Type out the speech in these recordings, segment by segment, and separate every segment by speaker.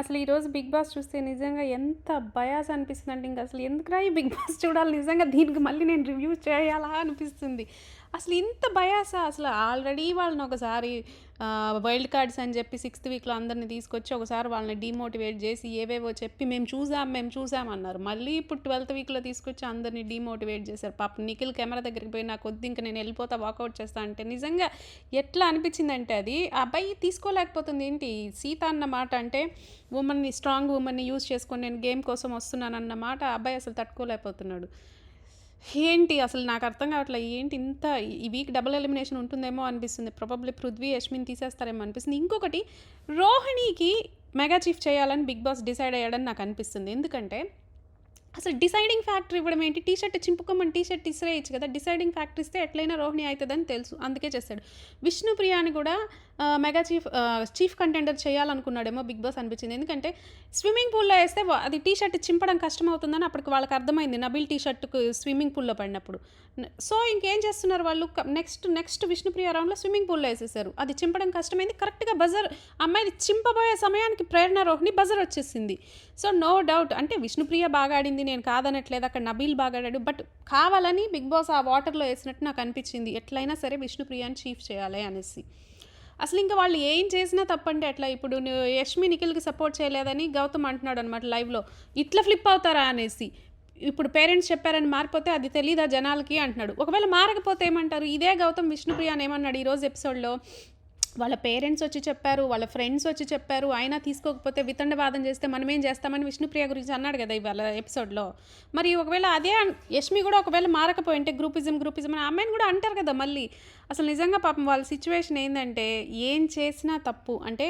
Speaker 1: అసలు ఈరోజు big boss చూస్తే నిజంగా ఎంత బయాస్ అనిపిస్తుందండి. ఇంకా అసలు ఎందుకురా ఈ బిగ్ బాస్ చూడాలి? నిజంగా దీనికి మళ్ళీ నేను రివ్యూ చేయాలా అనిపిస్తుంది. అసలు ఇంత బయాసా అసలు ఆల్రెడీ వాళ్ళని ఒకసారి వైల్డ్ కార్డ్స్ అని చెప్పి సిక్స్త్ వీక్లో అందరిని తీసుకొచ్చి ఒకసారి వాళ్ళని డిమోటివేట్ చేసి ఏవేవో చెప్పి మేము చూసాం మేము చూసాం అన్నారు. మళ్ళీ ఇప్పుడు ట్వెల్త్ వీక్లో తీసుకొచ్చి అందరిని డిమోటివేట్ చేశారు. పాప నిఖిల్ కెమెరా దగ్గరికి పోయి నాకు వద్దు ఇంకా నేను వెళ్ళిపోతా వాకౌట్ చేస్తా అంటే నిజంగా ఎట్లా అనిపించిందంటే అది ఆ అబ్బాయి తీసుకోలేకపోతుంది ఏంటి? సీత అన్న మాట అంటే ఉమెన్ని స్ట్రాంగ్ ఉమెన్ని యూజ్ చేసుకొని నేను గేమ్ కోసం వస్తున్నాను అన్నమాట ఆ అబ్బాయి అసలు తట్టుకోలేకపోతున్నాడు. ఏంటి అసలు నాకు అర్థం కావట్లేదు ఏంటి ఇంత ఈ వీక్ డబుల్ ఎలిమినేషన్ ఉంటుందేమో అనిపిస్తుంది. ప్రాబబ్లీ పృథ్వీ యష్మిన్ తీసేస్తారేమో అనిపిస్తుంది. ఇంకొకటి రోహిణికి మెగా చీఫ్ చేయాలని బిగ్ బాస్ డిసైడ్ అయ్యాడని నాకు అనిపిస్తుంది. ఎందుకంటే అసలు డిసైడింగ్ ఫ్యాక్టర్ ఇవ్వడం ఏంటి? టీ షర్ట్ చింపుకోమని టీ షర్ట్ ఇసిరేయచ్చు కదా డిసైడింగ్ ఫ్యాక్టర్ ఇస్తే ఎట్లయినా రోహిణి అవుతుందని తెలుసు. అందుకే చేస్తాడు. విష్ణుప్రియాని కూడా మెగా చీఫ్ చీఫ్ కంటెండర్ చేయాలనుకున్నాడేమో బిగ్ బాస్ అనిపించింది. ఎందుకంటే స్విమ్మింగ్ పూల్లో వేస్తే అది టీ షర్ట్ చింపడం కష్టం అవుతుందని అప్పటికి వాళ్ళకి అర్థమైంది నబిల్ టీ షర్ట్కు స్విమ్మింగ్ పూల్లో పడినప్పుడు. సో ఇంకేం చేస్తున్నారు వాళ్ళు? నెక్స్ట్ నెక్స్ట్ విష్ణుప్రియ రౌండ్లో స్విమ్మింగ్ పూల్లో వేసేసారు. అది చింపడం కష్టమైంది. కరెక్ట్గా బజర్ అమ్మాయిది చింపబోయే సమయానికి ప్రేరణ రోహిణి బజర్ వచ్చేసింది. సో నో డౌట్ అంటే విష్ణుప్రియ బాగా ఆడింది నేను కాదనట్లేదు అక్కడ నబీల్ బాగాడాడు బట్ కావాలని బిగ్ బాస్ ఆ వాటర్లో వేసినట్టు నాకు అనిపించింది. ఎట్లయినా సరే విష్ణుప్రియాని చీఫ్ చేయాలి అనేసి. అసలు ఇంకా వాళ్ళు ఏం చేసినా తప్పంటే అట్లా. ఇప్పుడు నువ్వు యష్మి నిఖిల్కి సపోర్ట్ చేయలేదని గౌతమ్ అంటున్నాడు అనమాట లైవ్లో. ఇట్లా ఫ్లిప్ అవుతారా అనేసి. ఇప్పుడు పేరెంట్స్ చెప్పారని మారిపోతే అది తెలియదా జనాలకి అంటున్నాడు. ఒకవేళ మారకపోతే ఏమంటారు? ఇదే గౌతమ్ విష్ణుప్రియ అని ఏమన్నాడు ఈరోజు ఎపిసోడ్లో? వాళ్ళ పేరెంట్స్ వచ్చి చెప్పారు వాళ్ళ ఫ్రెండ్స్ వచ్చి చెప్పారు అయినా తీసుకోకపోతే వితండవాదం చేస్తే మనం ఏం చేస్తామని విష్ణుప్రియ గురించి అన్నాడు కదా ఇవాళ ఎపిసోడ్లో. మరి ఒకవేళ అదే యష్మి కూడా ఒకవేళ మారకపోయింటే గ్రూపిజం గ్రూపిజం అని అమ్మాయిని కూడా అంటారు కదా మళ్ళీ. అసలు నిజంగా పాపం వాళ్ళ సిచ్యువేషన్ ఏంటంటే ఏం చేసినా తప్పు. అంటే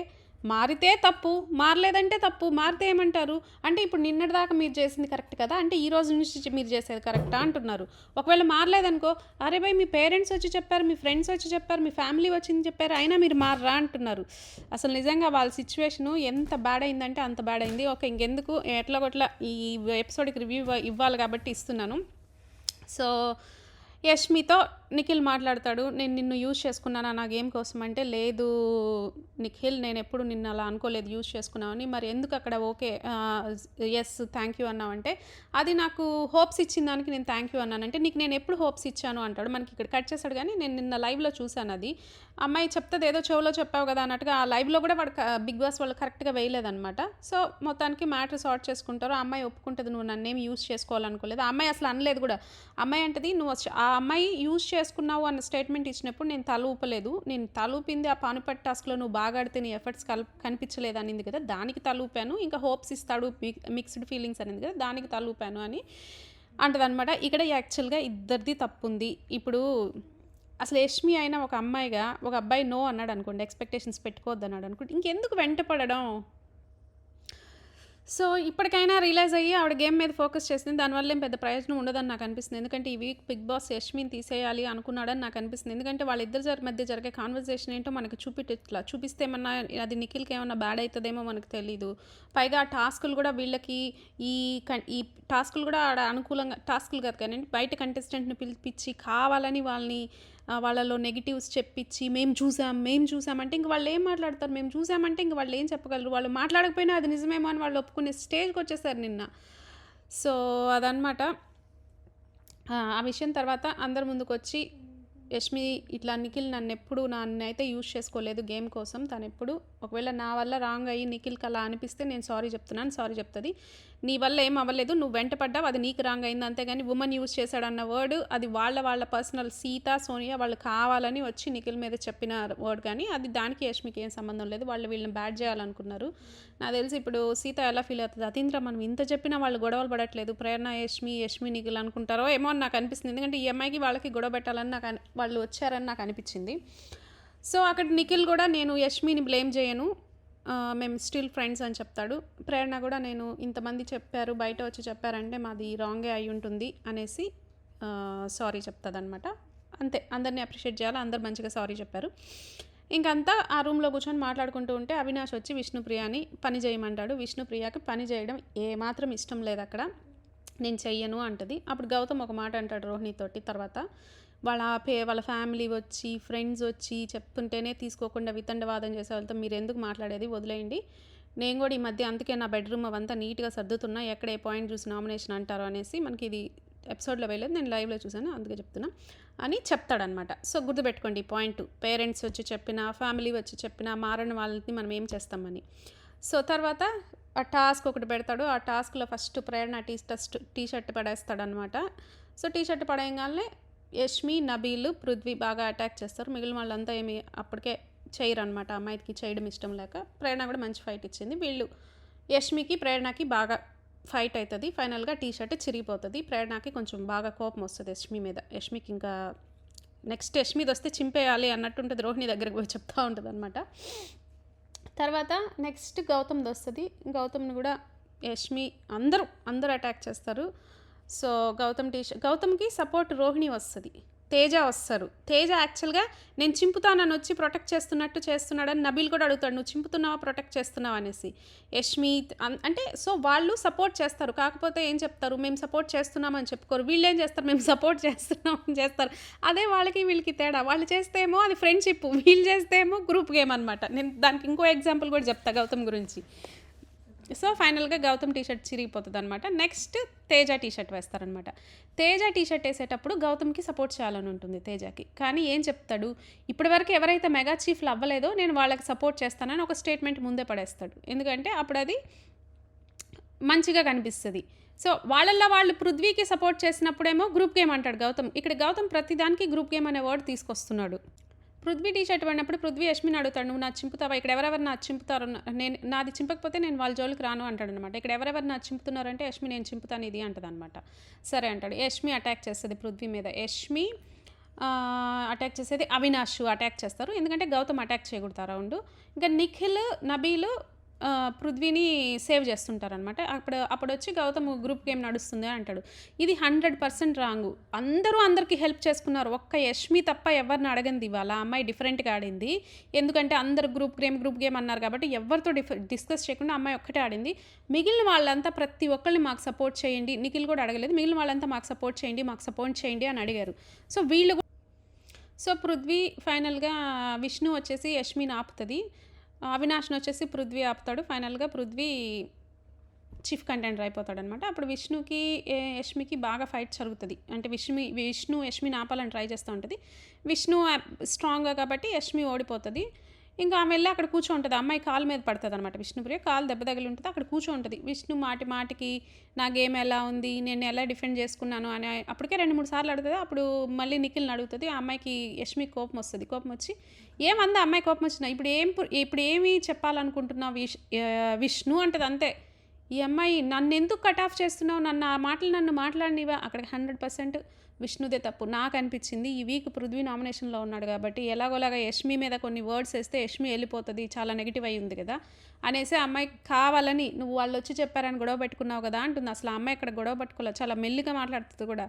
Speaker 1: మారితే తప్పు మారలేదంటే తప్పు మారితే ఏమంటారు? అంటే ఇప్పుడు నిన్నటిదాకా మీరు చేసింది కరెక్ట్ కదా? అంటే ఈ రోజు నుంచి మీరు చేసేది కరెక్టా అంటున్నారు. ఒకవేళ మారలేదనుకో అరే భయ్ మీ పేరెంట్స్ వచ్చి చెప్పారు మీ ఫ్రెండ్స్ వచ్చి చెప్పారు మీ ఫ్యామిలీ వచ్చింది చెప్పారు అయినా మీరు మారరా అంటున్నారు. అసలు నిజంగా వాళ్ళ సిచ్యువేషను ఎంత బ్యాడ్ అయిందంటే అంత బ్యాడ్ అయింది. ఓకే ఇంకెందుకు? ఎట్లా కొట్లా ఈ ఎపిసోడ్కి రివ్యూ ఇవ్వాలి కాబట్టి ఇస్తున్నాను. సో యష్మితో నిఖిల్ మాట్లాడతాడు నేను నిన్ను యూజ్ చేసుకున్నానా? నా గేమ్ కోసం అంటే లేదు నిఖిల్ నేను ఎప్పుడు నిన్ను అలా అనుకోలేదు యూజ్ చేసుకున్నావని. మరి ఎందుకు అక్కడ ఓకే ఎస్ థ్యాంక్ యూ అన్నావంటే అది నాకు హోప్స్ ఇచ్చిన దానికి నేను థ్యాంక్ యూ అన్నానంటే నీకు నేను ఎప్పుడు హోప్స్ ఇచ్చాను అంటాడు. మనకి ఇక్కడ కట్ చేశాడు కానీ నేను నిన్న లైవ్లో చూశాను అది. అమ్మాయి చెప్తుంది ఏదో చెవులో చెప్పావు కదా అన్నట్టుగా ఆ లైవ్లో కూడా వాడు బిగ్ బాస్ వాళ్ళు కరెక్ట్గా వేయలేదనమాట సో మొత్తానికి మ్యాటర్ సార్ట్ చేసుకుంటారు. ఆ అమ్మాయి ఒప్పుకుంటుంది నువ్వు నన్నేం యూజ్ చేసుకోవాలనుకోలేదు. ఆ అమ్మాయి అసలు అనలేదు కూడా. అమ్మాయి అంటది నువ్వు వచ్చి- ఆ అమ్మాయి యూజ్ చేసుకున్నావు అన్న స్టేట్మెంట్ ఇచ్చినప్పుడు నేను తల ఊపలేదు నేను తల ఊపింది ఆ పానుపట్ టాస్క్లో నువ్వు బాగా ఆడితే నీ ఎఫర్ట్స్ కల్ కనిపించలేదు అనింది కదా దానికి తల ఊపాను ఇంకా హోప్స్ ఇస్తాడు మిక్స్డ్ ఫీలింగ్స్ అనింది కదా దానికి తల ఊపాను అని అంటదనమాట ఇక్కడ యాక్చువల్గా ఇద్దరిది తప్పు ఉంది ఇప్పుడు అసలు యష్మి అయినా ఒక అమ్మాయిగా ఒక అబ్బాయి నో అన్నాడు అనుకోండి ఎక్స్పెక్టేషన్స్ పెట్టుకోవద్దు అన్నాడు అనుకోండి ఇంకెందుకు వెంటపడడం? సో ఇప్పటికైనా రియలైజ్ అయ్యి ఆవిడ గేమ్ మీద ఫోకస్ చేసింది. దానివల్ల ఏం పెద్ద ప్రయోజనం ఉండదని నాకు అనిపిస్తుంది. ఎందుకంటే ఈ వీక్ బిగ్ బాస్ యష్మిని తీసేయాలి అనుకున్నాడని నాకు అనిపిస్తుంది. ఎందుకంటే వాళ్ళిద్దరి మధ్య జరిగే కాన్వర్జేషన్ ఏంటో మనకు చూపిట్లా చూపిస్తే ఏమన్నా అది నిఖిల్కి ఏమన్నా బ్యాడ్ అవుతుందేమో మనకు తెలీదు. పైగా ఆ టాస్కులు కూడా వీళ్ళకి ఈ ఈ టాస్కులు కూడా ఆడ అనుకూలంగా టాస్కులు కాదు కానీ బయట కంటెస్టెంట్ని పిలిపించి కావాలని వాళ్ళని వాళ్ళలో నెగిటివ్స్ చెప్పించి మేము చూసాం మేము చూసామంటే ఇంక వాళ్ళు ఏం మాట్లాడతారు? మేము చూసామంటే ఇంక వాళ్ళు ఏం చెప్పగలరు? వాళ్ళు మాట్లాడకపోయినా అది నిజమేమో అని వాళ్ళు ఒప్పుకునే స్టేజ్కి వచ్చేసారు నిన్న. సో అదనమాట ఆ ఆ విషయం తర్వాత అందరి ముందుకు వచ్చి యష్మి ఇట్లా నిఖిల్ నన్ను ఎప్పుడు నన్ను అయితే యూజ్ చేసుకోలేదు గేమ్ కోసం. తను ఎప్పుడు ఒకవేళ నా వల్ల రాంగ్ అయ్యి నిఖిల్కి అలా అనిపిస్తే నేను సారీ చెప్తున్నాను సారీ చెప్తుంది. నీ వల్ల ఏం అవ్వలేదు నువ్వు వెంట పడ్డావు అది నీకు రాంగ్ అయింది అంతేగాని ఉమెన్ యూజ్ చేశాడన్న వర్డ్ అది వాళ్ళ వాళ్ళ పర్సనల్ సీత సోనియా వాళ్ళు కావాలని వచ్చి నిఖిల్ మీద చెప్పిన వర్డ్ కానీ అది దానికి యష్మికి ఏం సంబంధం లేదు వాళ్ళు వీళ్ళని బ్యాడ్ చేయాలనుకున్నారు. నాకు తెలిసి ఇప్పుడు సీత ఎలా ఫీల్ అవుతుంది? అతీంద్ర మనం ఇంత చెప్పినా వాళ్ళు గొడవలు పడట్లేదు ప్రేరణ యష్మి యష్మి నిఖిల్ అనుకుంటారో ఏమో అని నాకు అనిపిస్తుంది. ఎందుకంటే ఈ అమ్మాయికి వాళ్ళకి గొడవ పెట్టాలని నాకు వాళ్ళు వచ్చారని నాకు అనిపించింది. సో అక్కడ నిఖిల్ కూడా నేను యష్మిని బ్లేమ్ చేయను. మేము స్టిల్ ఫ్రెండ్స్ అని చెప్తాడు. ప్రేరణ కూడా నేను ఇంతమంది చెప్పారు బయట వచ్చి చెప్పారంటే మాది రాంగే అయి ఉంటుంది అనేసి సారీ చెప్తుంది అనమాట అంతే అందరినీ అప్రిషియేట్ చేయాలి అందరు మంచిగా సారీ చెప్పారు. ఇంకంతా ఆ రూమ్లో కూర్చొని మాట్లాడుకుంటూ ఉంటే అవినాష్ వచ్చి విష్ణుప్రియని పని చేయమంటాడు. విష్ణుప్రియకి పని చేయడం ఏమాత్రం ఇష్టం లేదు అక్కడ. నేను చెయ్యను అంటది. అప్పుడు గౌతమ్ ఒక మాట అంటాడు రోహిణితోటి తర్వాత. వాళ్ళ పే వాళ్ళ ఫ్యామిలీ వచ్చి ఫ్రెండ్స్ వచ్చి చెప్తుంటేనే తీసుకోకుండా వితండవాదం చేసే వాళ్ళతో మీరు ఎందుకు మాట్లాడేది? వదిలేయండి. నేను కూడా ఈ మధ్య అందుకే నా బెడ్రూమ్ అవంతా నీట్గా సర్దుతున్నా ఎక్కడ ఏ పాయింట్ చూసి నామినేషన్ అంటారో అనేసి మనకి ఇది ఎపిసోడ్లో వేయలేదు నేను లైవ్లో చూసాను అందుకే చెప్తున్నా. అని చెప్తాడనమాట సో గుర్తుపెట్టుకోండి ఈ పాయింట్. పేరెంట్స్ వచ్చి చెప్పిన ఫ్యామిలీ వచ్చి చెప్పిన మారని వాళ్ళని మనం ఏం చేస్తామని. సో తర్వాత ఆ టాస్క్ ఒకటి పెడతాడు. ఆ టాస్క్లో ఫస్ట్ ప్రేరణ టీ టస్ట్ టీ షర్ట్ పడేస్తాడనమాట సో టీ షర్ట్ పడేయగానే యష్మి నబీలు పృథ్వీ బాగా అటాక్ చేస్తారు. మిగిలిన వాళ్ళంతా ఏమి అప్పటికే చేయరు అనమాట అమ్మాయికి చేయడం ఇష్టం లేక ప్రేరణ కూడా మంచి ఫైట్ ఇచ్చింది. వీళ్ళు యష్మికి ప్రేరణకి బాగా ఫైట్ అవుతుంది ఫైనల్గా టీ షర్ట్ చిరిగిపోతుంది. ప్రేరణకి కొంచెం బాగా కోపం వస్తుంది యష్మి మీద. యష్మికి ఇంకా నెక్స్ట్ యష్మిది వస్తే చింపేయాలి అన్నట్టు ఉంటుంది రోహిణి దగ్గరికి పోయి చెప్తూ ఉంటుంది అనమాట తర్వాత నెక్స్ట్ గౌతమ్ది వస్తుంది. గౌతమ్ని కూడా యష్మి అందరూ అందరూ అటాక్ చేస్తారు. సో గౌతమ్ టీ గౌతమ్కి సపోర్ట్ రోహిణి వస్తుంది. తేజ వస్తారు. తేజ యాక్చువల్గా నేను చింపుతానని వచ్చి ప్రొటెక్ట్ చేస్తున్నట్టు చేస్తున్నాడని నబీల్ కూడా అడుగుతాడు నువ్వు చింపుతున్నావా ప్రొటెక్ట్ చేస్తున్నావా అనేసి. యష్మిత్ అన్- అంటే సో వాళ్ళు సపోర్ట్ చేస్తారు. కాకపోతే ఏం చెప్తారు? మేము సపోర్ట్ చేస్తున్నామని చెప్పుకోరు. వీళ్ళు ఏం చేస్తారు? మేము సపోర్ట్ చేస్తున్నామని చేస్తారు. అదే వాళ్ళకి వీళ్ళకి తేడా. వాళ్ళు చేస్తేమో అది ఫ్రెండ్షిప్. వీళ్ళు చేస్తేమో గ్రూప్ గేమ్ అనమాట నేను దానికి ఇంకో ఎగ్జాంపుల్ కూడా చెప్తా గౌతమ్ గురించి. సో ఫైనల్గా గౌతమ్ టీ షర్ట్ చిరిగిపోతుంది అనమాట నెక్స్ట్ తేజ టీ షర్ట్ వేస్తారనమాట తేజ టీ షర్ట్ వేసేటప్పుడు గౌతమ్కి సపోర్ట్ చేయాలని ఉంటుంది తేజకి. కానీ ఏం చెప్తాడు? ఇప్పటివరకు ఎవరైతే మెగా చీఫ్లు అవ్వలేదో నేను వాళ్ళకి సపోర్ట్ చేస్తానని ఒక స్టేట్మెంట్ ముందే పడేస్తాడు. ఎందుకంటే అప్పుడు అది మంచిగా కనిపిస్తుంది. సో వాళ్ళల్లో వాళ్ళు పృథ్వీకి సపోర్ట్ చేసినప్పుడేమో గ్రూప్ గేమ్ అంటాడు గౌతమ్. ఇక్కడ గౌతమ్ ప్రతిదానికి గ్రూప్ గేమ్ అనే వర్డ్ తీసుకొస్తున్నాడు. పృథ్వీ టీ షర్ట్ పడినప్పుడు పృథ్వీ యష్మిని అడుగుతాడు నువ్వు నా చింపుతావా? ఇక్కడ ఎవరెవరు నా చింపుతారు? నేను నాది చింపకపోతే నేను వాళ్ళ జోలికి రాను అంటాడు అనమాట ఇక్కడ ఎవరెవరు నా చింపుతున్నారంటే యష్మి నేను చింపుతాను ఇది అంటది అనమాట సరే అంటాడు. యష్మి అటాక్ చేస్తుంది పృథ్వీ మీద. యష్మి అటాక్ చేసేది అవినాష్ అటాక్ చేస్తారు. ఎందుకంటే గౌతమ్ అటాక్ చేయకూడతారు ఆ రౌండ్. ఇంకా నిఖిల్ నబీలు పృథ్వీని సేవ్ చేస్తుంటారనమాట అప్పుడు అప్పుడు వచ్చి గౌతమ్ గ్రూప్ గేమ్ నడుస్తుంది అని అంటాడు. ఇది హండ్రెడ్ పర్సెంట్ రాంగు. అందరూ అందరికీ హెల్ప్ చేసుకున్నారు. ఒక్క యష్మి తప్ప ఎవరిని అడగంది ఇవాళ? అమ్మాయి డిఫరెంట్గా ఆడింది. ఎందుకంటే అందరు గ్రూప్ గేమ్ గ్రూప్ గేమ్ అన్నారు కాబట్టి ఎవరితో డిఫ డిస్కస్ చేయకుండా అమ్మాయి ఒక్కటే ఆడింది. మిగిలిన వాళ్ళంతా ప్రతి ఒక్కరిని మాకు సపోర్ట్ చేయండి. నిఖిల్ కూడా అడగలేదు. మిగిలిన వాళ్ళంతా మాకు సపోర్ట్ చేయండి మాకు సపోర్ట్ చేయండి అని అడిగారు. సో వీళ్ళు కూడా- సో పృథ్వీ ఫైనల్గా విష్ణు వచ్చేసి యష్మిని ఆపుతుంది. అవినాష్ని వచ్చేసి పృథ్వీ ఆపుతాడు. ఫైనల్గా పృథ్వీ చీఫ్ కంటెండర్ అయిపోతాడు అనమాట అప్పుడు విష్ణుకి యష్మికి బాగా ఫైట్ జరుగుతుంది. అంటే విష్మి విష్ణు యష్మిని ఆపాలని ట్రై చేస్తూ ఉంటుంది. విష్ణు స్ట్రాంగ్గా కాబట్టి యష్మి ఓడిపోతుంది. ఇంకా ఆమె వెళ్ళి అక్కడ కూర్చుంటుంది. అమ్మాయి కాలు మీద పడుతుంది అనమాట విష్ణుప్రియ. కాలు దెబ్బ తగిలి ఉంటుంది అక్కడ కూర్చుంటుంది. విష్ణు మాటి మాటికి నా గేమ్ ఎలా ఉంది నేను ఎలా డిఫెండ్ చేసుకున్నాను అని అప్పటికే రెండు మూడు సార్లు అడుగుతుంది. అప్పుడు మళ్ళీ నిఖిల్ని అడుగుతుంది. ఆ అమ్మాయికి యష్మి కోపం వస్తుంది. కోపం వచ్చి ఏమందా అమ్మాయి కోపం వచ్చినా ఇప్పుడు ఏం ఇప్పుడు ఏమి చెప్పాలనుకుంటున్నావు విష్ విష్ణు? అంటది అంతే. ఈ అమ్మాయి నన్ను ఎందుకు కట్ ఆఫ్ చేస్తున్నావు? నన్ను ఆ మాటలు నన్ను మాట్లాడినివా అక్కడికి హండ్రెడ్ పర్సెంట్ విష్ణుదే తప్పు. నాకు అనిపించింది ఈ వీక్ పృథ్వీ నామినేషన్లో ఉన్నాడు కాబట్టి ఎలాగోలాగా యష్మి మీద కొన్ని వర్డ్స్ వేస్తే యష్మి వెళ్ళిపోతుంది చాలా నెగిటివ్ అయి ఉంది కదా అనేసి అమ్మాయి కావాలని నువ్వు వాళ్ళు వచ్చి చెప్పారని గొడవ పెట్టుకున్నావు కదా అంటుంది. అసలు అమ్మాయి ఇక్కడ గొడవ పెట్టుకోలేదు చాలా మెల్లిగా మాట్లాడుతుంది కూడా.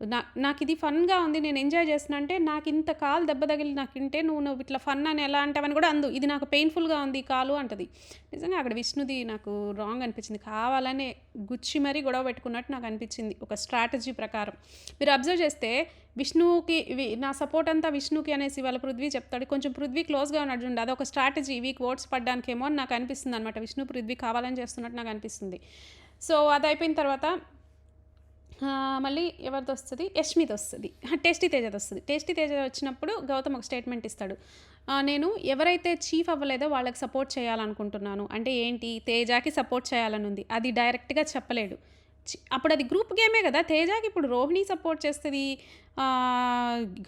Speaker 1: నా నాకు ఇది ఫన్గా ఉంది నేను ఎంజాయ్ చేస్తున్నా అంటే నాకు ఇంత కాలు దెబ్బ తగిలి నాకు ఇంటే నువ్వు నువ్వు ఇట్లా ఫన్ అని ఎలా అంటావని కూడా అందు. ఇది నాకు పెయిన్ఫుల్గా ఉంది కాలు అంటది. నిజంగా అక్కడ విష్ణుది నాకు రాంగ్ అనిపించింది. కావాలనే గుచ్చి మరీ గొడవ పెట్టుకున్నట్టు నాకు అనిపించింది ఒక స్ట్రాటజీ ప్రకారం. మీరు అబ్జర్వ్ చేస్తే విష్ణుకి నా సపోర్ట్ అంతా విష్ణుకి అనేసి వాళ్ళ పృథ్వీ చెప్తాడు. కొంచెం పృథ్వీ క్లోజ్గా ఉన్నాడు చూడండి అదొక స్ట్రాటజీ వీక్ ఓట్స్ పడ్డానికేమో అని నాకు అనిపిస్తుంది అనమాట విష్ణు పృథ్వీ కావాలని చేస్తున్నట్టు నాకు అనిపిస్తుంది. సో అది అయిపోయిన తర్వాత మళ్ళీ ఎవరిది వస్తుంది? యష్మిది వస్తుంది. టేస్టీ తేజది వస్తుంది. టేస్టీ తేజ వచ్చినప్పుడు గౌతమ్ ఒక స్టేట్మెంట్ ఇస్తాడు. నేను ఎవరైతే చీఫ్ అవ్వలేదో వాళ్ళకి సపోర్ట్ చేయాలనుకుంటున్నాను. అంటే ఏంటి? తేజాకి సపోర్ట్ చేయాలని ఉంది. అది డైరెక్ట్గా చెప్పలేడు. చి- అప్పుడు అది గ్రూప్ గేమే కదా? తేజాకి ఇప్పుడు రోహిణి సపోర్ట్ చేస్తుంది.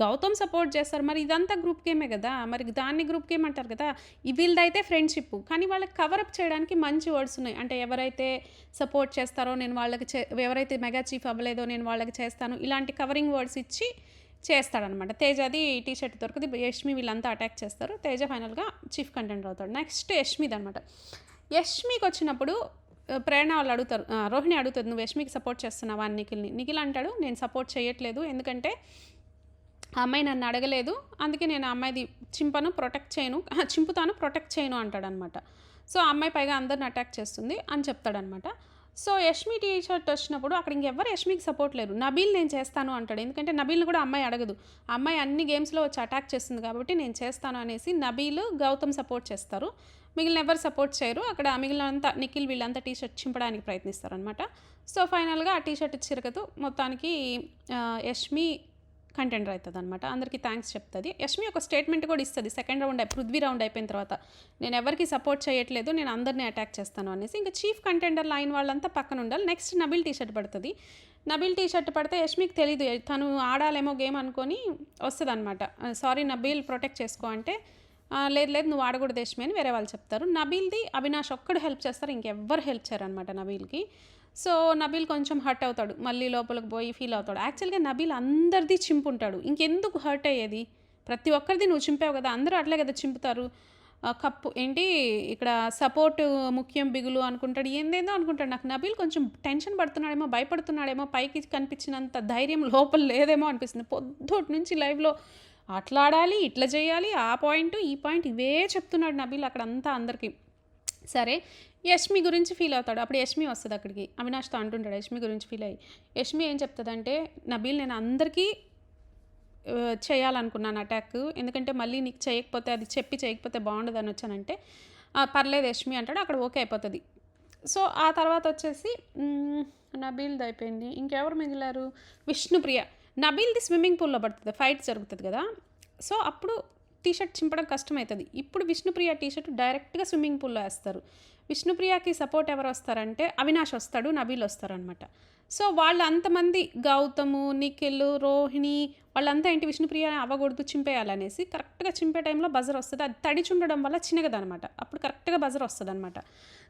Speaker 1: గౌతమ్ సపోర్ట్ చేస్తారు. మరి ఇదంతా గ్రూప్ గేమే కదా? మరి దాన్ని గ్రూప్ గేమ్ అంటారు కదా? వీళ్ళదైతే ఫ్రెండ్షిప్ కానీ వాళ్ళకి కవరప్ చేయడానికి మంచి వర్డ్స్ ఉన్నాయి. అంటే ఎవరైతే సపోర్ట్ చేస్తారో నేను వాళ్ళకి చే ఎవరైతే మెగా చీఫ్ అవ్వలేదో నేను వాళ్ళకి చేస్తాను. ఇలాంటి కవరింగ్ వర్డ్స్ ఇచ్చి చేస్తాడనమాట తేజది టీ షర్ట్ దొరకదు. యష్మి వీళ్ళంతా అటాక్ చేస్తారు. తేజ ఫైనల్గా చీఫ్ కంటెంట్ అవుతాడు. నెక్స్ట్ యష్మిది అనమాట యష్మికి వచ్చినప్పుడు ప్రేరణ వాళ్ళు అడుగుతారు. రోహిణి అడుగుతుంది నువ్వు యష్మికి సపోర్ట్ చేస్తున్నావా? అని నిఖిల్ని. నిఖిల్ అంటాడు నేను సపోర్ట్ చేయట్లేదు ఎందుకంటే ఆ అమ్మాయి నన్ను అడగలేదు. అందుకే నేను ఆ అమ్మాయిది చింపను ప్రొటెక్ట్ చేయను. చింపుతాను ప్రొటెక్ట్ చేయను అంటాడనమాట సో ఆ అమ్మాయి పైగా అందరిని అటాక్ చేస్తుంది అని చెప్తాడనమాట సో యష్మి టీ షర్ట్ వచ్చినప్పుడు అక్కడ ఇంకెవ్వరు యష్మికి సపోర్ట్ లేరు. నబీల్ నేను చేస్తాను అంటాడు. ఎందుకంటే నబీల్ని కూడా అమ్మాయి అడగదు. అమ్మాయి అన్ని గేమ్స్లో వచ్చి అటాక్ చేస్తుంది కాబట్టి నేను చేస్తాను అనేసి నబీల్ గౌతమ్ సపోర్ట్ చేస్తారు. మిగిలిన ఎవరు సపోర్ట్ చేయరు. అక్కడ మిగిలినంతా నిఖిల్ వీళ్ళంతా టీ షర్ట్ చింపడానికి ప్రయత్నిస్తారనమాట సో ఫైనల్గా ఆ టీ షర్ట్ చిరకదు మొత్తానికి యష్మి కంటెండర్ అవుతుంది అనమాట అందరికీ థ్యాంక్స్ చెప్తుంది. యష్మి ఒక స్టేట్మెంట్ కూడా ఇస్తుంది. సెకండ్ రౌండ్ అయి- పృథ్వీ రౌండ్ అయిపోయిన తర్వాత నేను ఎవరికి సపోర్ట్ చేయట్లేదు నేను అందరినీ అటాక్ చేస్తాను అనేసి. ఇంకా చీఫ్ కంటెండర్ లైన్ వాళ్ళంతా పక్కన ఉండాలి. నెక్స్ట్ నబిల్ టీ షర్ట్ పడుతుంది. నబిల్ టీ షర్ట్ పడితే యష్మికి తెలీదు. తను ఆడాలేమో గేమ్ అనుకొని వస్తుంది అనమాట సారీ నబిల్ ప్రొటెక్ట్ చేసుకో అంటే లేదు లేదు నువ్వు ఆడకూడదు దేశమే అని వేరే వాళ్ళు చెప్తారు. నబీల్ది అవినాష్ ఒక్కడు హెల్ప్ చేస్తారు ఇంకెవ్వరు హెల్ప్ చేయరనమాట నబీల్కి. సో నబీల్ కొంచెం హర్ట్ అవుతాడు మళ్ళీ లోపలికి పోయి ఫీల్ అవుతాడు. యాక్చువల్గా నబీల్ అందరిది చింపుంటాడు ఇంకెందుకు హర్ట్ అయ్యేది? ప్రతి ఒక్కరిది నువ్వు చింపావు కదా అందరూ అట్లే కదా చింపుతారు. కప్పు ఏంటి ఇక్కడ సపోర్ట్ ముఖ్యం బిగులు అనుకుంటాడు ఏందేందో అనుకుంటాడు. నాకు నబీల్ కొంచెం టెన్షన్ పడుతున్నాడేమో భయపడుతున్నాడేమో పైకి కనిపించినంత ధైర్యం లోపల లేదేమో అనిపిస్తుంది. పొద్దుటి నుంచి లైవ్లో అట్లా ఆడాలి ఇట్లా చేయాలి ఆ పాయింట్ ఈ పాయింట్ ఇవే చెప్తున్నాడు నబీల్ అక్కడ అంతా అందరికీ. సరే యష్మి గురించి ఫీల్ అవుతాడు. అప్పుడు యష్మి వస్తుంది అక్కడికి. అవినాష్తో అంటుంటాడు యష్మి గురించి ఫీల్ అయ్యి. యష్మి ఏం చెప్తుందంటే నబీల్ నేను అందరికీ చేయాలనుకున్నాను అటాక్ ఎందుకంటే మళ్ళీ నీకు చేయకపోతే అది చెప్పి చేయకపోతే బాగుండదు అని వచ్చానంటే పర్లేదు యష్మి అంటాడు అక్కడ ఓకే అయిపోతుంది. సో ఆ తర్వాత వచ్చేసి నబీల్ది అయిపోయింది. ఇంకెవరు మిగిలారు? విష్ణుప్రియ. నబీల్ది స్విమ్మింగ్ పూల్లో పడుతుంది ఫైట్ జరుగుతుంది కదా. సో అప్పుడు టీ షర్ట్ చింపడం కష్టమవుతుంది ఇప్పుడు విష్ణుప్రియ టీ షర్ట్ డైరెక్ట్గా స్విమ్మింగ్ పూల్లో వేస్తారు. విష్ణుప్రియకి సపోర్ట్ ఎవరు వస్తారంటే అవినాష్ వస్తాడు నబీల్ వస్తారనమాట సో వాళ్ళు అంతమంది గౌతము నిఖిల్ రోహిణి వాళ్ళంతా ఏంటి విష్ణుప్రియ అవ్వకూడదు చింపేయాలనేసి కరెక్ట్గా చింపే టైంలో బజర్ వస్తుంది. అది తడిచుండడం వల్ల చిన్నగదనమాట. అప్పుడు కరెక్ట్గా బజర్ వస్తుంది అనమాట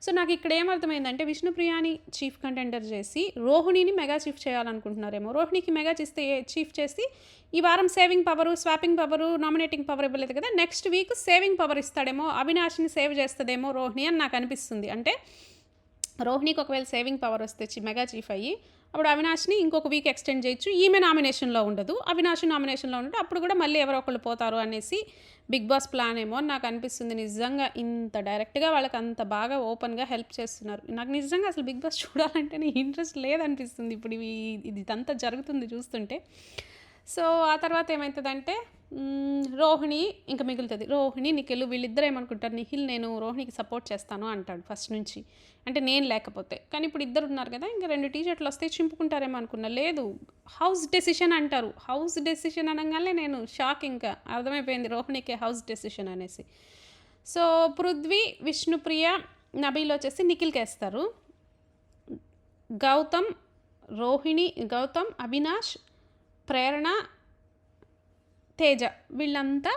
Speaker 1: సో నాకు ఇక్కడ ఏమర్థమైందంటే విష్ణుప్రియాని చీఫ్ కంటెండర్ చేసి రోహిణిని మెగా చీఫ్ చేయాలనుకుంటున్నారేమో. రోహిణికి మెగా చేస్తే చీఫ్ చేసి ఈ వారం saving power swapping power nominating power ఇవ్వలేదు కదా నెక్స్ట్ వీక్ సేవింగ్ పవర్ ఇస్తాడేమో అవినాష్ని సేవ్ చేస్తుందేమో రోహిణి అని నాకు అనిపిస్తుంది. అంటే రోహిణికి ఒకవేళ సేవింగ్ పవర్ వస్తే మెగా చీఫ్ అయ్యి అప్పుడు అవినాష్ని ఇంకొక వీక్ ఎక్స్టెండ్ చేయొచ్చు. ఈమె నామినేషన్లో ఉండదు. అవినాష్ నామినేషన్లో ఉండదు. అప్పుడు కూడా మళ్ళీ ఎవరో ఒకళ్ళు పోతారు అనేసి బిగ్ బాస్ ప్లాన్ ఏమో నాకు అనిపిస్తుంది. నిజంగా ఇంత డైరెక్ట్గా వాళ్ళకి అంత బాగా ఓపెన్గా హెల్ప్ చేస్తున్నారు. నాకు నిజంగా అసలు బిగ్ బాస్ చూడాలంటేనే ఇంట్రెస్ట్ లేదనిపిస్తుంది. ఇప్పుడు ఇది ఇదంతా జరుగుతుంది చూస్తుంటే. సో ఆ తర్వాత ఏమవుతుందంటే రోహిణి ఇంకా మిగులుతుంది. రోహిణి నిఖిల్ వీళ్ళిద్దరు ఏమనుకుంటారు నిఖిల్ నేను రోహిణికి సపోర్ట్ చేస్తాను అంటాడు ఫస్ట్ నుంచి. అంటే నేను లేకపోతే. కానీ ఇప్పుడు ఇద్దరు ఉన్నారు కదా ఇంకా రెండు టీషర్ట్లు వస్తే చింపుకుంటారేమో అనుకున్నా. లేదు హౌస్ డెసిషన్ అంటారు. హౌస్ డెసిషన్ అనగానే నేను షాక్ ఇంకా. అర్థమైపోయింది రోహిణికి హౌస్ డెసిషన్ అనేసి. సో పృథ్వీ విష్ణుప్రియ నబీలు వచ్చేసి నిఖిల్కి వేస్తారు. గౌతమ్ రోహిణి గౌతమ్ అవినాష్ ప్రేరణ తేజ వీళ్ళంతా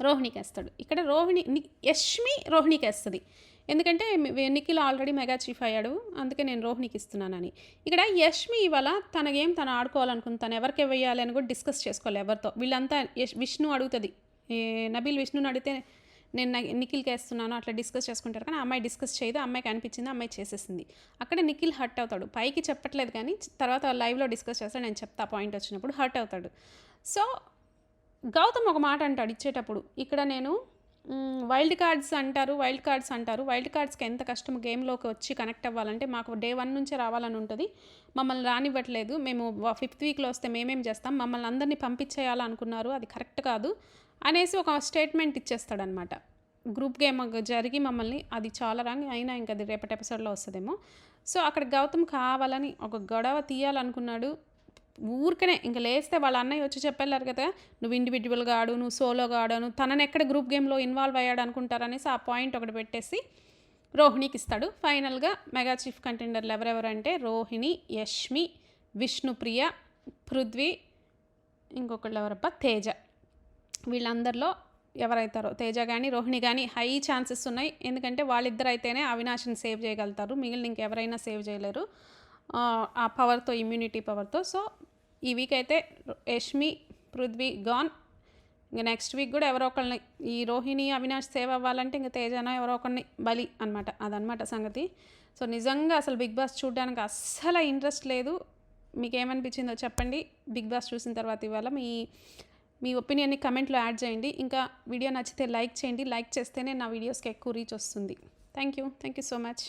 Speaker 1: రోహిణికి వేస్తాడు ఇక్కడ రోహిణి ని- యష్మి రోహిణికి వేస్తుంది ఎందుకంటే నిఖిల్ ఆల్రెడీ మెగా చీఫ్ అయ్యాడు. అందుకే నేను రోహిణికి ఇస్తున్నానని ఇక్కడ యష్మి ఇవాళ తన గేమ్ తను ఆడుకోవాలనుకుంది. తను ఎవరికి వేయాలి అని కూడా డిస్కస్ చేసుకోవాలి ఎవరితో. వీళ్ళంతా యష్ విష్ణు అడుగుతుంది. నబీల్ విష్ణుని అడిగితే నేను నిఖిల్కి వేస్తున్నాను అట్లా డిస్కస్ చేసుకుంటారు కానీ అమ్మాయి డిస్కస్ చేయదు అమ్మాయికి అనిపించింది అమ్మాయి చేసేసింది. అక్కడ నిఖిల్ హర్ట్ అవుతాడు. పైకి చెప్పట్లేదు కానీ తర్వాత లైవ్లో డిస్కస్ చేస్తాడు నేను చెప్తా పాయింట్ వచ్చినప్పుడు హర్ట్ అవుతాడు. సో గౌతమ్ ఒక మాట అంటాడు ఇచ్చేటప్పుడు. ఇక్కడ నేను వైల్డ్ కార్డ్స్ అంటారు వైల్డ్ కార్డ్స్ అంటారు. వైల్డ్ కార్డ్స్కి ఎంత కష్టం గేమ్లోకి వచ్చి కనెక్ట్ అవ్వాలంటే మాకు డే వన్ నుంచే రావాలని ఉంటుంది. మమ్మల్ని రానివ్వట్లేదు. మేము ఫిఫ్త్ వీక్లో వస్తే మేమేం చేస్తాం? మమ్మల్ని అందరినీ పంపించేయాలనుకున్నారు. అది కరెక్ట్ కాదు. అనేసి ఒక స్టేట్మెంట్ ఇచ్చేస్తాడనమాట. గ్రూప్ గేమ్ జరిగి మమ్మల్ని అది చాలా రాని అయినా ఇంకా అది రేపటి ఎపిసోడ్లో వస్తుందేమో. సో అక్కడ గౌతమ్ కావాలని ఒక గొడవ తీయాలనుకున్నాడు. ఊరికనే ఇంకా లేస్తే వాళ్ళ అన్నయ్య వచ్చి చెప్పెళ్ళారు కదా నువ్వు ఇండివిజువల్గా ఆడు నువ్వు సోలోగా ఆడాను తనని ఎక్కడ గ్రూప్ గేమ్లో ఇన్వాల్వ్ అయ్యాడు అనుకుంటారనేసి ఆ పాయింట్ ఒకటి పెట్టేసి రోహిణికి ఇస్తాడు. ఫైనల్గా మెగా చీఫ్ కంటెండర్లు ఎవరెవరంటే రోహిణి యష్మి విష్ణుప్రియ పృథ్వీ ఇంకొకళ్ళు ఎవరబ్బా? తేజ. వీళ్ళందరిలో ఎవరైతారో? తేజ కానీ రోహిణి కానీ హై ఛాన్సెస్ ఉన్నాయి. ఎందుకంటే వాళ్ళిద్దరు అయితేనే అవినాష్ని సేవ్ చేయగలుగుతారు. మిగిలిన ఇంకెవరైనా సేవ్ చేయలేరు. ఆ, పవర్తో ఇమ్యూనిటీ పవర్తో. సో ఈ వీక్ అయితే యష్మి పృథ్వీ గాన్ ఇంకా నెక్స్ట్ వీక్ కూడా ఎవరో ఒకరిని ఈ రోహిణి అవినాష్ సేవ్ అవ్వాలంటే ఇంకా తేజన ఎవరో ఒకరిని బలి అనమాట అదనమాట సంగతి. సో నిజంగా అసలు బిగ్ బాస్ చూడడానికి అస్సలు ఇంట్రెస్ట్ లేదు. మీకు ఏమనిపించిందో చెప్పండి. బిగ్ బాస్ చూసిన తర్వాత ఇవాళ మీ మీ ఒపీనియన్ని కమెంట్లో యాడ్ చేయండి. ఇంకా వీడియో నచ్చితే లైక్ చేయండి. లైక్ చేస్తేనే నా వీడియోస్కి ఎక్కువ రీచ్ వస్తుంది. Thank you. Thank you so much.